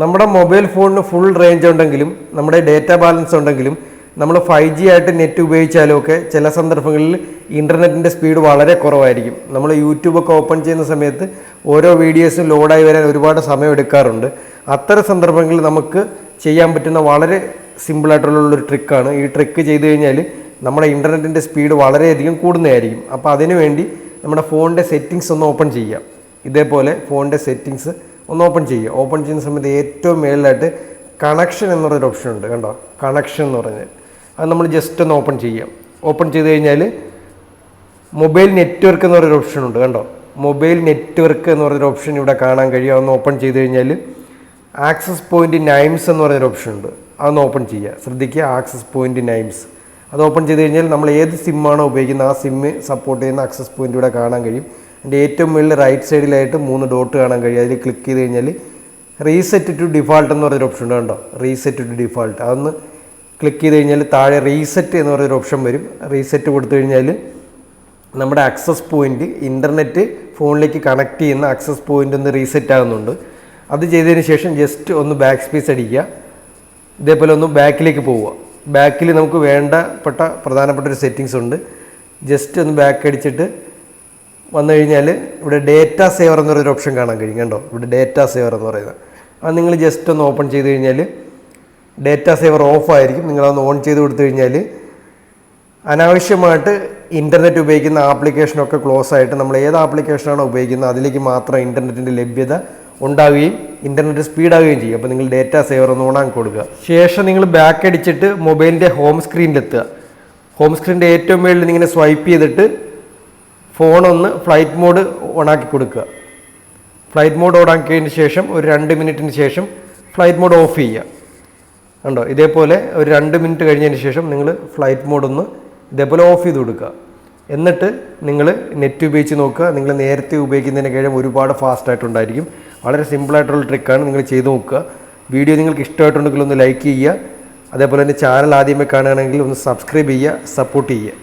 നമ്മുടെ മൊബൈൽ ഫോണിന് full range ഉണ്ടെങ്കിലും നമ്മുടെ ഡേറ്റ ബാലൻസ് ഉണ്ടെങ്കിലും നമ്മൾ ഫൈവ് ജി ആയിട്ട് നെറ്റ് ഉപയോഗിച്ചാലും ഒക്കെ ചില സന്ദർഭങ്ങളിൽ ഇന്റർനെറ്റിന്റെ സ്പീഡ് വളരെ കുറവായിരിക്കും. നമ്മൾ യൂട്യൂബൊക്കെ ഓപ്പൺ ചെയ്യുന്ന സമയത്ത് ഓരോ വീഡിയോസും ലോഡായി വരാൻ ഒരുപാട് സമയം എടുക്കാറുണ്ട്. അത്തരം സന്ദർഭങ്ങളിൽ നമുക്ക് ചെയ്യാൻ പറ്റുന്ന വളരെ സിമ്പിളായിട്ടുള്ളൊരു ട്രിക്കാണ് ഈ ട്രിക്ക് ചെയ്തു കഴിഞ്ഞാൽ നമ്മുടെ ഇന്റർനെറ്റിന്റെ സ്പീഡ് വളരെയധികം കൂടുന്നതായിരിക്കും. അപ്പോൾ അതിനുവേണ്ടി നമ്മുടെ ഫോണിന്റെ സെറ്റിങ്സ് ഒന്ന് ഓപ്പൺ ചെയ്യാം ഇതേപോലെ ഫോണിന്റെ സെറ്റിങ്സ് ഒന്ന് ഓപ്പൺ ചെയ്യുക ഓപ്പൺ ചെയ്യുന്ന സമയത്ത് ഏറ്റവും മേളിലായിട്ട് കണക്ഷൻ എന്ന് പറയുന്ന ഓപ്ഷൻ ഉണ്ട്. കണ്ടോ? കണക്ഷൻ എന്ന് പറഞ്ഞ് അത് നമ്മൾ ജസ്റ്റ് ഒന്ന് ഓപ്പൺ ചെയ്യാം. ഓപ്പൺ ചെയ്ത് കഴിഞ്ഞാൽ മൊബൈൽ നെറ്റ്വർക്ക് എന്ന് പറയുന്ന ഓപ്ഷൻ ഉണ്ട്. കണ്ടോ? മൊബൈൽ നെറ്റ്വർക്ക് എന്ന് പറയുന്നൊരു ഓപ്ഷൻ ഇവിടെ കാണാൻ കഴിയും. അതൊന്ന് ഓപ്പൺ ചെയ്ത് കഴിഞ്ഞാൽ ആക്സസ് പോയിന്റ് നൈംസ് എന്ന് പറയുന്നൊരു ഓപ്ഷൻ ഉണ്ട്. അതൊന്ന് ഓപ്പൺ ചെയ്യുക. ശ്രദ്ധിക്കുക ആക്സസ് പോയിന്റ് നൈംസ് അത് ഓപ്പൺ ചെയ്ത് കഴിഞ്ഞാൽ നമ്മൾ ഏത് സിമ്മാണോ ഉപയോഗിക്കുന്നത് ആ സിമ്മ് സപ്പോർട്ട് ചെയ്യുന്ന ആക്സസ് പോയിന്റ് ഇവിടെ കാണാൻ കഴിയും. അതിന്റെ ഏറ്റവും മുകളിൽ റൈറ്റ് സൈഡിലായിട്ട് മൂന്ന് ഡോട്ട് കാണാൻ കഴിയും. അതിൽ ക്ലിക്ക് ചെയ്ത് കഴിഞ്ഞാൽ റീസെറ്റ് ടു ഡിഫാൾട്ട് എന്ന് പറഞ്ഞൊരു ഓപ്ഷൻ ഉണ്ടോ റീസെറ്റ് ടു ഡിഫാൾട്ട് അതൊന്ന് ക്ലിക്ക് ചെയ്ത് കഴിഞ്ഞാൽ താഴെ റീസെറ്റ് എന്ന് പറയുന്ന ഓപ്ഷൻ വരും. റീസെറ്റ് കൊടുത്തു കഴിഞ്ഞാൽ നമ്മുടെ ആക്സസ് പോയിന്റ് ഇന്റർനെറ്റ് ഫോണിലേക്ക് കണക്ട് ചെയ്യുന്ന ആക്സസ് പോയിന്റ് ഒന്ന് റീസെറ്റ് ആകുന്നുണ്ട് അത് ചെയ്തതിന് ശേഷം ജസ്റ്റ് ഒന്ന് ബാക്ക് സ്പേസ് അടിക്കുക. ഇതേപോലെ ഒന്ന് ബാക്കിലേക്ക് പോവുക. ബാക്കിൽ നമുക്ക് വേണ്ടപ്പെട്ട പ്രധാനപ്പെട്ട ഒരു സെറ്റിങ്സ് ഉണ്ട്. ജസ്റ്റ് ഒന്ന് ബാക്ക് അടിച്ചിട്ട് വന്നു കഴിഞ്ഞാൽ ഇവിടെ ഡേറ്റ സേവർ എന്ന് പറയുന്ന ഓപ്ഷൻ കാണാൻ കഴിയും കണ്ടോ? ഇവിടെ ഡേറ്റ സേവർ എന്ന് പറയുന്നത്. അത് നിങ്ങൾ ജസ്റ്റ് ഒന്ന് ഓപ്പൺ ചെയ്ത് കഴിഞ്ഞാൽ ഡേറ്റ സേവർ ഓഫ് ആയിരിക്കും. നിങ്ങളതൊന്ന് ഓൺ ചെയ്ത് കൊടുത്തു കഴിഞ്ഞാൽ അനാവശ്യമായിട്ട് ഇന്റർനെറ്റ് ഉപയോഗിക്കുന്ന ആപ്ലിക്കേഷനൊക്കെ ക്ലോസ് ആയിട്ട് നമ്മൾ ഏത് ആപ്ലിക്കേഷനാണോ ഉപയോഗിക്കുന്നത് അതിലേക്ക് മാത്രം ഇന്റർനെറ്റിന്റെ ലഭ്യത ഉണ്ടാവുകയും ഇന്റർനെറ്റ് സ്പീഡാവുകയും ചെയ്യും. അപ്പോൾ നിങ്ങൾ ഡേറ്റ സേവർ ഒന്ന് ഓണാക്കി കൊടുക്കുക. ശേഷം നിങ്ങൾ ബാക്ക് അടിച്ചിട്ട് മൊബൈലിന്റെ ഹോം സ്ക്രീനിലെത്തുക ഹോം സ്ക്രീനിന്റെ ഏറ്റവും മുകളിൽ ഇങ്ങനെ സ്വൈപ്പ് ചെയ്തിട്ട് ഫോൺ ഒന്ന് ഫ്ലൈറ്റ് മോഡ് ഓണാക്കി കൊടുക്കുക. ഫ്ലൈറ്റ് മോഡ് ഓണാക്കിയതിന് ശേഷം ഒരു രണ്ട് മിനിറ്റിന് ശേഷം ഫ്ലൈറ്റ് മോഡ് ഓഫ് ചെയ്യുക. കണ്ടോ? ഇതേപോലെ ഒരു രണ്ട് മിനിറ്റ് കഴിഞ്ഞതിന് ശേഷം നിങ്ങൾ ഫ്ലൈറ്റ് മോഡ് ഒന്ന് ഇതേപോലെ ഓഫ് ചെയ്ത് കൊടുക്കുക. എന്നിട്ട് നിങ്ങൾ നെറ്റ് ഉപയോഗിച്ച് നോക്കുക. നിങ്ങൾ നേരത്തെ ഉപയോഗിക്കുന്നതിന് ഉപയോഗിക്കുന്നതിനേക്കാളും ഒരുപാട് ഫാസ്റ്റായിട്ടുണ്ടായിരിക്കും വളരെ സിമ്പിളായിട്ടുള്ള ട്രിക്കാണ് നിങ്ങൾ ചെയ്ത് നോക്കുക. വീഡിയോ നിങ്ങൾക്ക് ഇഷ്ടമായിട്ടുണ്ടെങ്കിൽ ഒന്ന് ലൈക്ക് ചെയ്യുക. അതേപോലെ തന്നെ ചാനൽ ആദ്യമേ കാണുകയാണെങ്കിൽ ഒന്ന് സബ്സ്ക്രൈബ് ചെയ്യുക സപ്പോർട്ട് ചെയ്യുക.